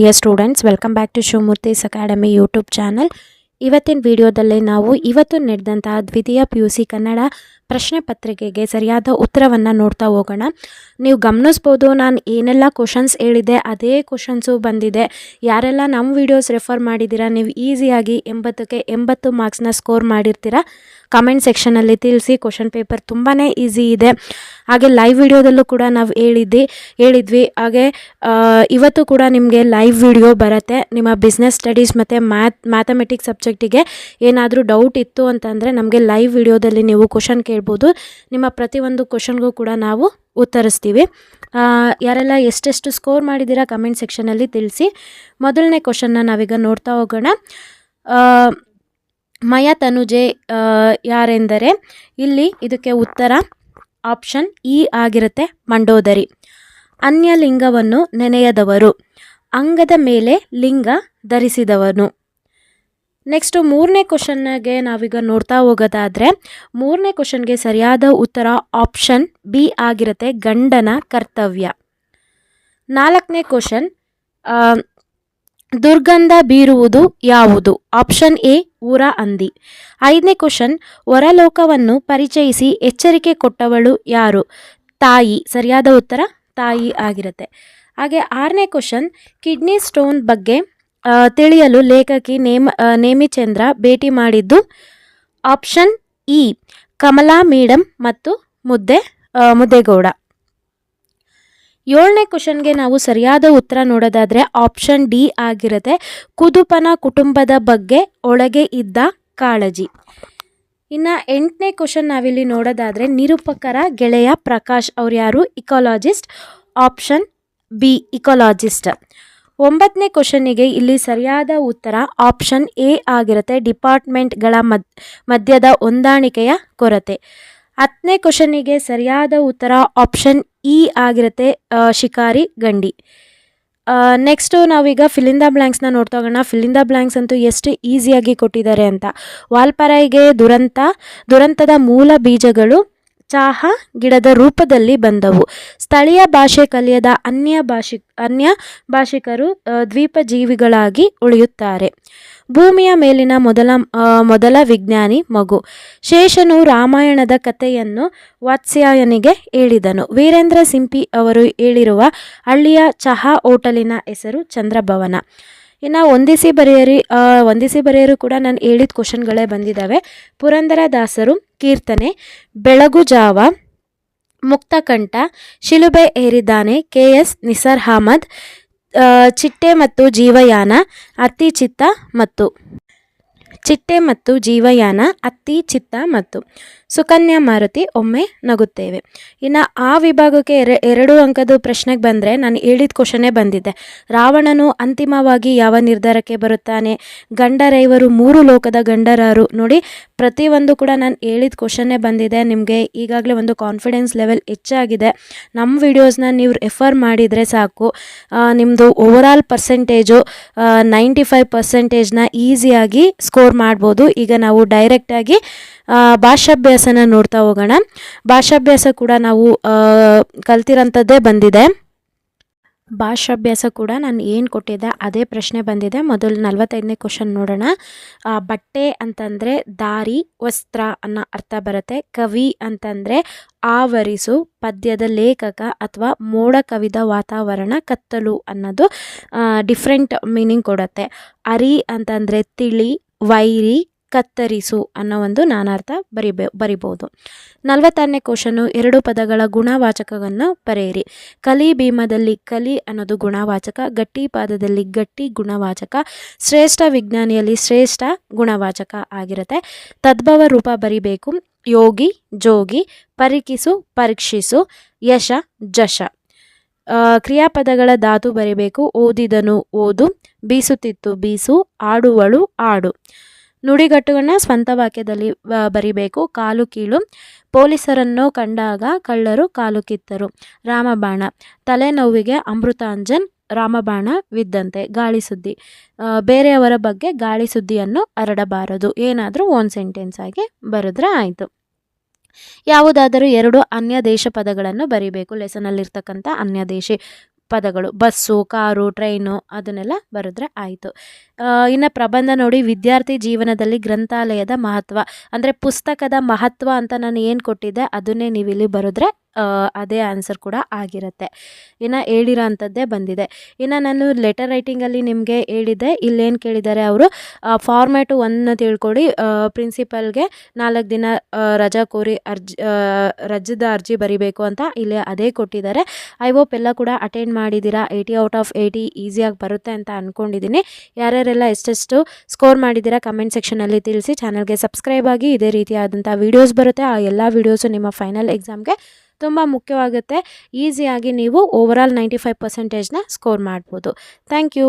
Dear students welcome back to Shivamurthy's academy YouTube channel ಇವತ್ತಿನ ವಿಡಿಯೋದಲ್ಲಿ ನಾವು ಇವತ್ತು ನಡೆದಂತಹ ದ್ವಿತೀಯ ಪಿ ಯು ಸಿ ಕನ್ನಡ ಪ್ರಶ್ನೆ ಪತ್ರಿಕೆಗೆ ಸರಿಯಾದ ಉತ್ತರವನ್ನು ನೋಡ್ತಾ ಹೋಗೋಣ. ನೀವು ಗಮನಿಸ್ಬೋದು, ನಾನು ಏನೆಲ್ಲ ಕ್ವಶನ್ಸ್ ಹೇಳಿದೆ ಅದೇ ಕ್ವಶನ್ಸು ಬಂದಿದೆ. ಯಾರೆಲ್ಲ ನಮ್ಮ ವಿಡಿಯೋಸ್ ರೆಫರ್ ಮಾಡಿದ್ದೀರಾ, ನೀವು ಈಸಿಯಾಗಿ ಎಂಬತ್ತಕ್ಕೆ ಎಂಬತ್ತು ಮಾರ್ಕ್ಸ್ನ ಸ್ಕೋರ್ ಮಾಡಿರ್ತೀರಾ? ಕಮೆಂಟ್ ಸೆಕ್ಷನಲ್ಲಿ ತಿಳಿಸಿ ಕ್ವಶನ್ ಪೇಪರ್ ತುಂಬಾ ಈಸಿ ಇದೆ. ಹಾಗೆ ಲೈವ್ ವಿಡಿಯೋದಲ್ಲೂ ಕೂಡ ನಾವು ಹೇಳಿದ್ದಿ, ಹೇಳಿದ್ವಿ. ಹಾಗೆ ಇವತ್ತು ಕೂಡ ನಿಮಗೆ ಲೈವ್ ವಿಡಿಯೋ ಬರುತ್ತೆ. ನಿಮ್ಮ ಬಿಸ್ನೆಸ್ ಸ್ಟಡೀಸ್ ಮತ್ತು ಮ್ಯಾಥ್ ಮ್ಯಾಥಮೆಟಿಕ್ಸ್ ಸಬ್ಜೆಕ್ಟಿಗೆ ಏನಾದರೂ ಡೌಟ್ ಇತ್ತು ಅಂತಂದರೆ ನಮಗೆ ಲೈವ್ ವಿಡಿಯೋದಲ್ಲಿ ನೀವು ಕ್ವಶನ್ ಕೇಳ್ಬೋದು ನಿಮ್ಮ ಪ್ರತಿಯೊಂದು ಕ್ವಶನ್ಗೂ ಕೂಡ ನಾವು ಉತ್ತರಿಸ್ತೀವಿ. ಯಾರೆಲ್ಲ ಎಷ್ಟೆಷ್ಟು ಸ್ಕೋರ್ ಮಾಡಿದ್ದೀರಾ ಕಮೆಂಟ್ ಸೆಕ್ಷನಲ್ಲಿ ತಿಳಿಸಿ. ಮೊದಲನೇ ಕ್ವಶನ್ನ ನಾವೀಗ ನೋಡ್ತಾ ಹೋಗೋಣ. ಮಯ ತನುಜೆ ಯಾರೆಂದರೆ, ಇಲ್ಲಿ ಇದಕ್ಕೆ ಉತ್ತರ ಆಪ್ಷನ್ ಇ ಆಗಿರುತ್ತೆ, ಮಂಡೋದರಿ. ಅನ್ಯ ಲಿಂಗವನ್ನು ನೆನೆಯದವರು. ಅಂಗದ ಮೇಲೆ ಲಿಂಗ ಧರಿಸಿದವನು. ನೆಕ್ಸ್ಟು ಮೂರನೇ ಕ್ವಶನ್ಗೆ ನಾವೀಗ ನೋಡ್ತಾ ಹೋಗೋದಾದರೆ, ಮೂರನೇ ಕ್ವಶನ್ಗೆ ಸರಿಯಾದ ಉತ್ತರ ಆಪ್ಷನ್ ಬಿ ಆಗಿರುತ್ತೆ, ಗಂಡನ ಕರ್ತವ್ಯ. ನಾಲ್ಕನೇ ಕ್ವಶನ್ ದುರ್ಗಂಧ ಬೀರುವುದು ಯಾವುದು? ಆಪ್ಷನ್ ಎ ಊರ ಅಂದಿ ಐದನೇ ಕ್ವಶನ್ ಹೊರಲೋಕವನ್ನು ಪರಿಚಯಿಸಿ ಎಚ್ಚರಿಕೆ ಕೊಟ್ಟವಳು ಯಾರು? ತಾಯಿ, ಸರಿಯಾದ ಉತ್ತರ ತಾಯಿ ಆಗಿರುತ್ತೆ. ಹಾಗೆ ಆರನೇ ಕ್ವಶನ್ ಕಿಡ್ನಿ ಸ್ಟೋನ್ ಬಗ್ಗೆ ತಿಳಿಯಲು ಲೇಖಕಿ ನೇಮ ನೇಮಿಚಂದ್ರ ಭೇಟಿ ಮಾಡಿದ್ದು ಆಪ್ಷನ್ ಇ, ಕಮಲಾ ಮೇಡಮ್ ಮತ್ತು ಮುದ್ದೆ ಮುದ್ದೇಗೌಡ. ಏಳನೇ ಕ್ವಶನ್ಗೆ ನಾವು ಸರಿಯಾದ ಉತ್ತರ ನೋಡೋದಾದರೆ ಆಪ್ಷನ್ ಡಿ ಆಗಿರುತ್ತೆ. ಕುದುಪನ ಕುಟುಂಬದ ಬಗ್ಗೆ ಒಳಗೆ ಇದ್ದ ಕಾಳಜಿ. ಇನ್ನು ಎಂಟನೇ ಕ್ವಶನ್ ನಾವಿಲ್ಲಿ ನೋಡೋದಾದರೆ ನಿರೂಪಕರ ಗೆಳೆಯ ಪ್ರಕಾಶ್ ಅವರು ಯಾರು? ಇಕಾಲಜಿಸ್ಟ್. Option B, ecologist. ಒಂಬತ್ತನೇ ಕ್ವಶನ್ನಿಗೆ ಇಲ್ಲಿ ಸರಿಯಾದ ಉತ್ತರ ಆಪ್ಷನ್ ಎ ಆಗಿರುತ್ತೆ. ಡಿಪಾರ್ಟ್ಮೆಂಟ್ಗಳ ಮದ್, ಮಧ್ಯದ ಹೊಂದಾಣಿಕೆಯ ಕೊರತೆ. ಹತ್ತನೇ ಕ್ವಶನ್ನಿಗೆ ಸರಿಯಾದ ಉತ್ತರ ಆಪ್ಷನ್ ಇ ಆಗಿರುತ್ತೆ ಶಿಕಾರಿ ಗಂಡಿ. ನೆಕ್ಸ್ಟು ನಾವೀಗ ಫಿಲಿಂದ ಬ್ಲ್ಯಾಂಕ್ಸ್ನ ನೋಡ್ತಾ ಹೋಗೋಣ. ಫಿಲಿಂದ ಬ್ಲ್ಯಾಂಕ್ಸ್ ಅಂತೂ ಎಷ್ಟು ಈಸಿಯಾಗಿ ಕೊಟ್ಟಿದ್ದಾರೆ ಅಂತ. ವಾಲ್ಪರಾಯ್ಗೆ ದುರಂತ, ದುರಂತದ ಮೂಲ ಬೀಜಗಳು ಚಹಾ ಗಿಡದ ರೂಪದಲ್ಲಿ ಬಂದವು. ಸ್ಥಳೀಯ ಭಾಷೆ ಕಲಿಯದ ಅನ್ಯ ಭಾಷಿ, ಅನ್ಯ ಭಾಷಿಕರು ದ್ವೀಪ ಜೀವಿಗಳಾಗಿ ಉಳಿಯುತ್ತಾರೆ. ಭೂಮಿಯ ಮೇಲಿನ ಮೊದಲ ಮೊದಲ ವಿಜ್ಞಾನಿ ಮಗು. ಶೇಷನು ರಾಮಾಯಣದ ಕಥೆಯನ್ನು ವಾತ್ಸ್ಯಾಯನಿಗೆ ಹೇಳಿದನು. ವೀರೇಂದ್ರ ಸಿಂಪಿ ಅವರು ಹೇಳಿರುವ ಹಳ್ಳಿಯ ಚಹಾ ಹೋಟಲಿನ ಹೆಸರು ಚಂದ್ರಭವನ. ಇನ್ನು ಒಂದಿಸಿ ಬರೆಯರಿ ಒಂದಿಸಿ ಬರೆಯರು ಕೂಡ ನಾನು ಹೇಳಿದ ಕ್ವಶನ್ಗಳೇ ಬಂದಿದ್ದಾವೆ ಪುರಂದರದಾಸರು ಕೀರ್ತನೆ, ಬೆಳಗು ಜಾವ ಮುಕ್ತಕಂಠ ಶಿಲುಬೆ ಏರಿದ್ದಾನೆ ಕೆ ಎಸ್ ನಿಸರ್ ಅಹಮದ್ ಚಿಟ್ಟೆ ಮತ್ತು ಜೀವಯಾನ ಅತಿ ಚಿತ್ತ ಮತ್ತು, ಚಿಟ್ಟೆ ಮತ್ತು ಜೀವಯಾನ ಅತಿ ಚಿತ್ತ ಮತ್ತು ಸುಕನ್ಯಾ ಮಾರುತಿ ಒಮ್ಮೆ ನಗುತ್ತೇವೆ. ಇನ್ನು ಆ ವಿಭಾಗಕ್ಕೆ ಎರ, ಎರಡು ಅಂಕದ ಪ್ರಶ್ನೆಗೆ ಬಂದರೆ ನಾನು ಹೇಳಿದ ಕ್ವಶನೇ ಬಂದಿದ್ದೆ ರಾವಣನು ಅಂತಿಮವಾಗಿ ಯಾವ ನಿರ್ಧಾರಕ್ಕೆ ಬರುತ್ತಾನೆ? ಗಂಡರೈವರು ಮೂರು ಲೋಕದ ಗಂಡರಾರು. ನೋಡಿ, ಪ್ರತಿಯೊಂದು ಕೂಡ ನಾನು ಹೇಳಿದ ಕ್ವಶನ್ನೇ ಬಂದಿದೆ. ನಿಮಗೆ ಈಗಾಗಲೇ ಒಂದು ಕಾನ್ಫಿಡೆನ್ಸ್ ಲೆವೆಲ್ ಹೆಚ್ಚಾಗಿದೆ. ನಮ್ಮ ವಿಡಿಯೋಸ್ನ ನೀವು ರೆಫರ್ ಮಾಡಿದರೆ ಸಾಕು. ನಿಮ್ಮದು ಓವರಾಲ್ ಪರ್ಸೆಂಟೇಜು ನೈಂಟಿ ಫೈವ್ ಪರ್ಸೆಂಟೇಜ್ನ ಈಸಿಯಾಗಿ ಸ್ಕೋರ್ ಮಾಡ್ಬೋದು. ಈಗ ನಾವು ಡೈರೆಕ್ಟಾಗಿ ಭಾಷಾಭ್ಯಾಸನ ನೋಡ್ತಾ ಹೋಗೋಣ. ಭಾಷಾಭ್ಯಾಸ ಕೂಡ ನಾವು ಕಲ್ತಿರೋಂಥದ್ದೇ ಬಂದಿದೆ. ಭಾಷಾಭ್ಯಾಸ ಕೂಡ ನಾನು ಏನು ಕೊಟ್ಟಿದ್ದೆ ಅದೇ ಪ್ರಶ್ನೆ ಬಂದಿದೆ. ಮೊದಲು ನಲವತ್ತೈದನೇ ಕ್ವಶನ್ ನೋಡೋಣ. ಬಟ್ಟೆ ಅಂತಂದರೆ ದಾರಿ, ವಸ್ತ್ರ ಅನ್ನೋ ಅರ್ಥ ಬರುತ್ತೆ. ಕವಿ ಅಂತಂದರೆ ಆವರಿಸು, ಪದ್ಯದ ಲೇಖಕ ಅಥವಾ ಮೋಡ ಕವಿದ ವಾತಾವರಣ, ಕತ್ತಲು ಅನ್ನೋದು ಡಿಫ್ರೆಂಟ್ ಮೀನಿಂಗ್ ಕೊಡುತ್ತೆ. ಅರಿ ಅಂತಂದರೆ ತಿಳಿ, ವೈರಿ ಕತ್ತರಿಸು ಅನ್ನೋ ಒಂದು ನಾನಾರ್ಥ ಬರಿಬೇ, ಬರಿಬೋದು. ನಲವತ್ತಾರನೇ ಕ್ವಶನು ಎರಡು ಪದಗಳ ಗುಣವಾಚಕವನ್ನು ಬರೆಯಿರಿ. ಕಲಿ ಭೀಮದಲ್ಲಿ ಕಲಿ ಅನ್ನೋದು ಗುಣವಾಚಕ, ಗಟ್ಟಿ ಪಾದದಲ್ಲಿ ಗಟ್ಟಿ ಗುಣವಾಚಕ, ಶ್ರೇಷ್ಠ ವಿಜ್ಞಾನಿಯಲ್ಲಿ ಶ್ರೇಷ್ಠ ಗುಣವಾಚಕ ಆಗಿರುತ್ತೆ. ತದ್ಭವ ರೂಪ ಬರಿಬೇಕು. ಯೋಗಿ, ಜೋಗಿ ಪರೀಕ್ಷಿಸು ಪರೀಕ್ಷಿಸು, ಯಶ, ಜಶ. ಕ್ರಿಯಾಪದಗಳ ಧಾತು ಬರಿಬೇಕು. ಓದಿದನು ಓದು, ಬೀಸುತ್ತಿತ್ತು ಬೀಸು, ಆಡುವಳು ಆಡು. ನುಡಿಗಟ್ಟುಗಳನ್ನ ಸ್ವಂತ ವಾಕ್ಯದಲ್ಲಿ ಬರಿಬೇಕು. ಕಾಲು ಕೀಳು. ಪೊಲೀಸರನ್ನು ಕಂಡಾಗ ಕಳ್ಳರು, ಕಾಲು ಕಿತ್ತರು. ರಾಮಬಾಣ. ತಲೆನೋವಿಗೆ ಅಮೃತಾಂಜನ್, ರಾಮಬಾಣ ವಿದ್ದಂತೆ. ಗಾಳಿ ಸುದ್ದಿ. ಬೇರೆಯವರ ಬಗ್ಗೆ ಗಾಳಿ ಸುದ್ದಿಯನ್ನು ಹರಡಬಾರದು. ಏನಾದರೂ ಒನ್ ಸೆಂಟೆನ್ಸ್ ಆಗಿ ಬರೆದ್ರೆ ಆಯಿತು. ಯಾವುದಾದರೂ ಎರಡು ಅನ್ಯ ದೇಶ ಪದಗಳನ್ನು ಬರಿಬೇಕು. ಲೆಸನಲ್ಲಿರ್ತಕ್ಕಂಥ ಅನ್ಯ ದೇಶಿ ಪದಗಳು ಬಸ್ಸು, ಕಾರು, ಟ್ರೈನು ಅದನ್ನೆಲ್ಲ ಬರೆದ್ರೆ ಆಯಿತು. ಇನ್ನು ಪ್ರಬಂಧ ನೋಡಿ ವಿದ್ಯಾರ್ಥಿ ಜೀವನದಲ್ಲಿ ಗ್ರಂಥಾಲಯದ ಮಹತ್ವ. ಅಂದರೆ ಪುಸ್ತಕದ ಮಹತ್ವ ಅಂತ ನಾನು ಏನು ಕೊಟ್ಟಿದ್ದೆ ಅದನ್ನೇ ನೀವು ಇಲ್ಲಿ ಬರೆದ್ರೆ ಅದೇ ಆನ್ಸರ್ ಕೂಡ ಆಗಿರುತ್ತೆ. ಇನ್ನು ಹೇಳಿರೋ ಅಂಥದ್ದೇ ಬಂದಿದೆ. ಇನ್ನು ನಾನು ಲೆಟರ್ ರೈಟಿಂಗಲ್ಲಿ ನಿಮಗೆ ಹೇಳಿದ್ದೆ, ಇಲ್ಲೇನು ಕೇಳಿದ್ದಾರೆ ಅವರು ಫಾರ್ಮ್ಯಾಟು ಒನ್ನ ತಿಳ್ಕೊಳ್ಳಿ ಪ್ರಿನ್ಸಿಪಲ್ಗೆ ನಾಲ್ಕು ದಿನ ರಜಾ ಕೋರಿ ಅರ್ಜಿ ರಜದ ಅರ್ಜಿ ಬರಿಬೇಕು ಅಂತ ಇಲ್ಲಿ ಅದೇ ಕೊಟ್ಟಿದ್ದಾರೆ. ಐ ಹೋಪ್ ಎಲ್ಲ ಕೂಡ ಅಟೆಂಡ್ ಮಾಡಿದ್ದೀರಾ? ಏಯ್ಟಿ ಔಟ್ ಆಫ್ ಏಯ್ಟಿ ಈಸಿಯಾಗಿ ಬರುತ್ತೆ ಅಂತ ಅಂದ್ಕೊಂಡಿದ್ದೀನಿ ಯಾರ್ಯಾರೆಲ್ಲ ಎಷ್ಟೆಷ್ಟು ಸ್ಕೋರ್ ಮಾಡಿದ್ದೀರಾ ಕಮೆಂಟ್ ಸೆಕ್ಷನಲ್ಲಿ ತಿಳಿಸಿ ಚಾನಲ್ಗೆ ಸಬ್ಸ್ಕ್ರೈಬ್ ಆಗಿ ಇದೇ ರೀತಿಯಾದಂಥ ವೀಡಿಯೋಸ್ ಬರುತ್ತೆ. ಆ, ಎಲ್ಲ ವೀಡಿಯೋಸು ನಿಮ್ಮ ಫೈನಲ್ ಎಕ್ಸಾಮ್ಗೆ ತುಂಬ ಮುಖ್ಯವಾಗುತ್ತೆ. ಈಸಿಯಾಗಿ ನೀವು ಓವರಾಲ್ ನೈಂಟಿ ಫೈವ್ ಪರ್ಸೆಂಟೇಜ್ನ ಸ್ಕೋರ್ ಮಾಡ್ಬೋದು. Thank you